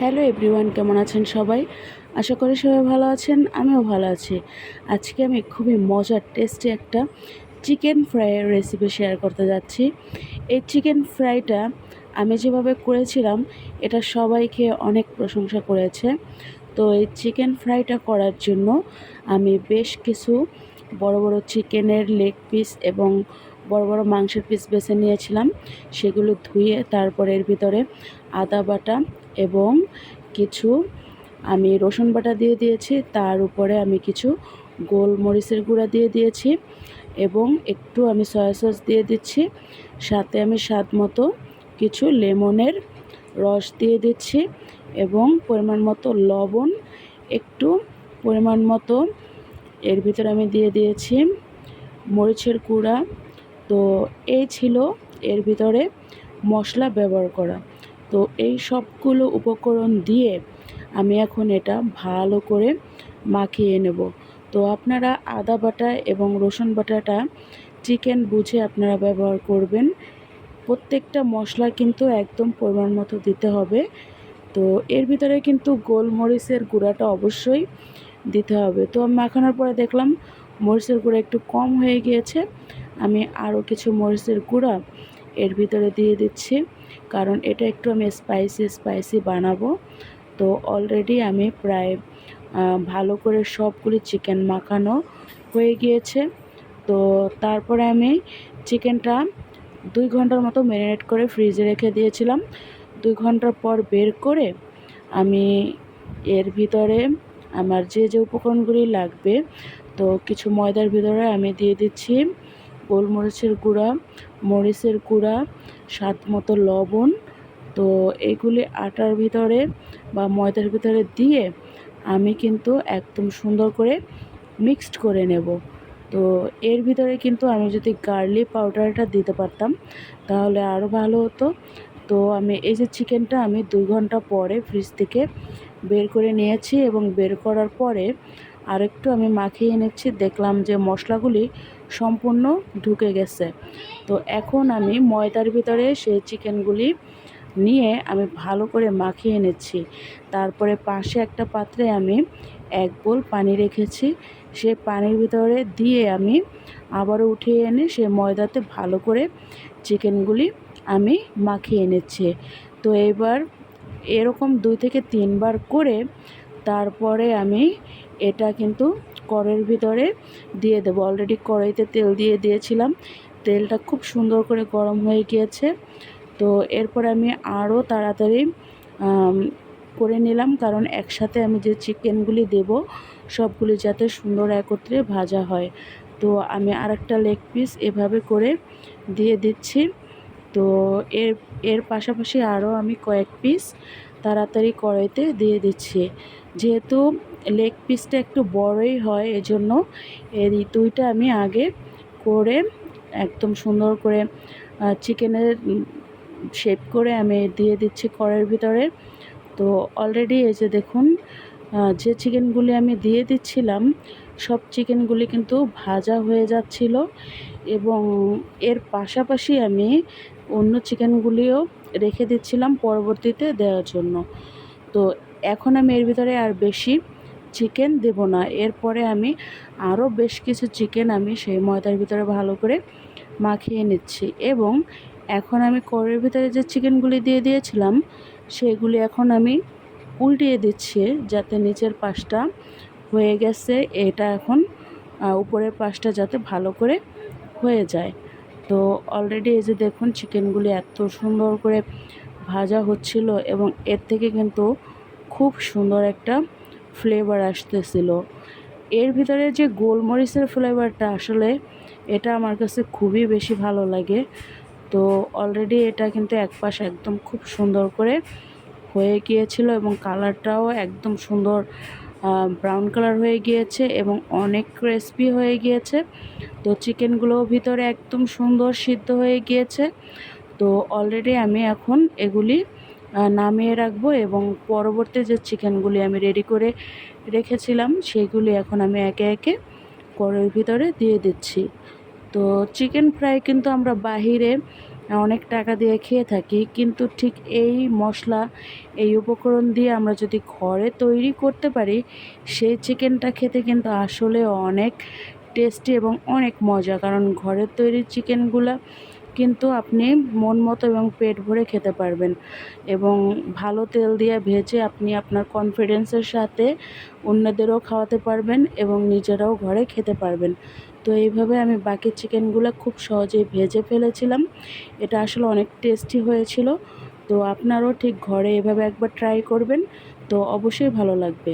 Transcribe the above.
Hello everyone, কেমন আছেন সবাই? আশা করি সবাই ভালো আছেন, আমিও ভালো আছি। আজকে আমি খুবই মজার টেস্টি একটা চিকেন ফ্রাইয়ের রেসিপি শেয়ার করতে যাচ্ছি। এই চিকেন ফ্রাইটা আমি যেভাবে করেছিলাম, এটা সবাই খেয়ে অনেক প্রশংসা করেছে। তো এই চিকেন ফ্রাইটা করার জন্য আমি বেশ কিছু বড় বড় চিকেনের লেগ পিস এবং বড় বড় মাংসের পিস বেছে নিয়েছিলাম। সেগুলো ধুয়ে তারপরে এর ভিতরে আদা বাটা এবং কিছু আমি রসুন বাটা দিয়ে দিয়েছি, তার উপরে আমি কিছু গোলমরিচের গুঁড়া দিয়ে দিয়েছি এবং একটু আমি সয়া সস দিয়ে দিচ্ছি, সাথে আমি স্বাদ মতো কিছু লেমনের রস দিয়ে দিচ্ছি এবং পরিমাণ মতো লবণ, একটু পরিমাণ মতো এর ভিতরে আমি দিয়ে দিয়েছি মরিচের গুঁড়া। তো এই ছিল এর ভিতরে মশলা ব্যবহার করা। তো এই সবগুলো উপকরণ দিয়ে আমি এখন এটা ভালো করে মাখিয়ে নেব। তো আপনারা আদা বাটা এবং রসুন বাটাটা চিকেন বুঝে আপনারা ব্যবহার করবেন। প্রত্যেকটা মশলা কিন্তু একদম পরিমাণ মতো দিতে হবে। তো এর ভিতরে কিন্তু গোলমরিচের গুঁড়াটা অবশ্যই দিতে হবে। তো মাখানোর পরে দেখলাম মরিচের গুঁড়া একটু কম হয়ে গিয়েছে। আমি আরও কিছু মরিচের গুঁড়া এর ভিতরে দিয়ে দিচ্ছি। কারণ এটা একটু আমি স্পাইসি স্পাইসি বানাবো। তো অলরেডি আমি প্রায় ভালো করে সবগুলি চিকেন মাখানো হয়ে গিয়েছে। তো তারপরে আমি চিকেনটা দুই ঘণ্টার মতো ম্যারিনেট করে ফ্রিজে রেখে দিয়েছিলাম। দুই ঘণ্টার পর বের করে আমি এর ভিতরে আমার যে যে উপকরণগুলি লাগবে, তো কিছু ময়দার ভিতরে আমি দিয়ে দিচ্ছি গোলমরিচের গুঁড়া, মরিচের গুঁড়া, স্বাদ মতো লবণ। তো এগুলি আটার ভিতরে বা ময়দার ভিতরে দিয়ে আমি কিন্তু একদম সুন্দর করে মিক্সড করে নেব। তো এর ভিতরে কিন্তু আমি যদি গার্লিক পাউডারটা দিতে পারতাম, তাহলে আরও ভালো হতো। তো আমি এই যে চিকেনটা আমি দুই ঘণ্টা পরে ফ্রিজ থেকে বের করে নিয়েছি এবং বের করার পরে আরেকটু আমি মাখিয়ে এনেছি। দেখলাম যে মশলাগুলি সম্পূর্ণ ঢুকে গেছে। তো এখন আমি ময়দার ভিতরে সেই চিকেনগুলি নিয়ে আমি ভালো করে মাখিয়ে নিচ্ছি। তারপরে পাশে একটা পাত্রে আমি এক বোল পানি রেখেছি। সে পানির ভিতরে দিয়ে আমি আবারও উঠিয়ে এনে সে ময়দাতে ভালো করে চিকেনগুলি আমি মাখিয়ে নিচ্ছি। তো এবার এরকম দুই থেকে তিনবার করে তারপরে আমি এটা কিন্তু কড়ের ভিতরে দিয়ে দেবো। অলরেডি কড়াইতে তেল দিয়ে দিয়েছিলাম। তেলটা খুব সুন্দর করে গরম হয়ে গিয়েছে। তো এরপর আমি আরও তাড়াতাড়ি করে নিলাম। কারণ একসাথে আমি যে চিকেনগুলি দেব, সবগুলি যাতে সুন্দর একত্রে ভাজা হয়। তো আমি আরেকটা লেগ পিস এভাবে করে দিয়ে দিচ্ছি। তো এর এর পাশাপাশি আরও আমি কয়েক পিস তাড়াতাড়ি কড়াইতে দিয়ে দিচ্ছি। যেহেতু লেগ পিসটা একটু বড়ই হয়, এজন্য এর দুইটা আমি আগে করে একদম সুন্দর করে চিকেনের শেপ করে আমি দিয়ে দিচ্ছি কড়াইয়ের ভিতরে। তো অলরেডি এই যে দেখুন যে চিকেনগুলি আমি দিয়ে দিচ্ছিলাম, সব চিকেনগুলি কিন্তু ভাজা হয়ে যাচ্ছিল এবং এর পাশাপাশি আমি অন্য চিকেনগুলিও রেখে দিচ্ছিলাম পরবর্তীতে দেওয়ার জন্য। তো এখন আমি এর ভিতরে আর বেশি চিকেন দেব না। এরপরে আমি আরও বেশ কিছু চিকেন আমি সেই ময়দার ভিতরে ভালো করে মাখিয়ে নিচ্ছি এবং এখন আমি কড়ের ভিতরে যে চিকেনগুলি দিয়ে দিয়েছিলাম, সেগুলি এখন আমি উল্টিয়ে দিচ্ছি যাতে নিচের পাশটা হয়ে গেছে। এটা এখন উপরের পাশটা যাতে ভালো করে হয়ে যায়। তো অলরেডি এই যে দেখুন চিকেনগুলি এত সুন্দর করে ভাজা হচ্ছিল এবং এর থেকে কিন্তু খুব সুন্দর একটা ফ্লেভার আসতেছিল। এর ভিতরে যে গোলমরিচের ফ্লেভারটা আসলে এটা আমার কাছে খুবই বেশি ভালো লাগে। তো অলরেডি এটা কিন্তু এক পাশ একদম খুব সুন্দর করে হয়ে গিয়েছিল এবং কালারটাও একদম সুন্দর ব্রাউন কালার হয়ে গিয়েছে এবং অনেক ক্রিসপি হয়ে গিয়েছে। তো চিকেনগুলো ভিতরে একদম সুন্দর সিদ্ধ হয়ে গিয়েছে। তো অলরেডি আমি এখন এগুলি নামিয়ে রাখব এবং পরবর্তী যে চিকেনগুলি আমি রেডি করে রেখেছিলাম সেগুলি এখন আমি একে একে কড়ের ভিতরে দিয়ে দিচ্ছি। তো চিকেন ফ্রাই কিন্তু আমরা বাহিরে অনেক টাকা দিয়ে খেয়ে থাকি, কিন্তু ঠিক এই মশলা, এই উপকরণ দিয়ে আমরা যদি ঘরে তৈরি করতে পারি, সেই চিকেনটা খেতে কিন্তু আসলে অনেক টেস্টি এবং অনেক মজা। কারণ ঘরের তৈরি চিকেনগুলা কিন্তু আপনি মন মতো এবং পেট ভরে খেতে পারবেন এবং ভালো তেল দিয়ে ভেজে আপনি আপনার কনফিডেন্সের সাথে অন্যদেরও খাওয়াতে পারবেন এবং নিজেরাও ঘরে খেতে পারবেন। তো এইভাবে আমি বাকি চিকেনগুলো খুব সহজেই ভেজে ফেলেছিলাম। এটা আসলে অনেক টেস্টি হয়েছিল। তো আপনারাও ঠিক ঘরে এভাবে একবার ট্রাই করবেন। তো অবশ্যই ভালো লাগবে।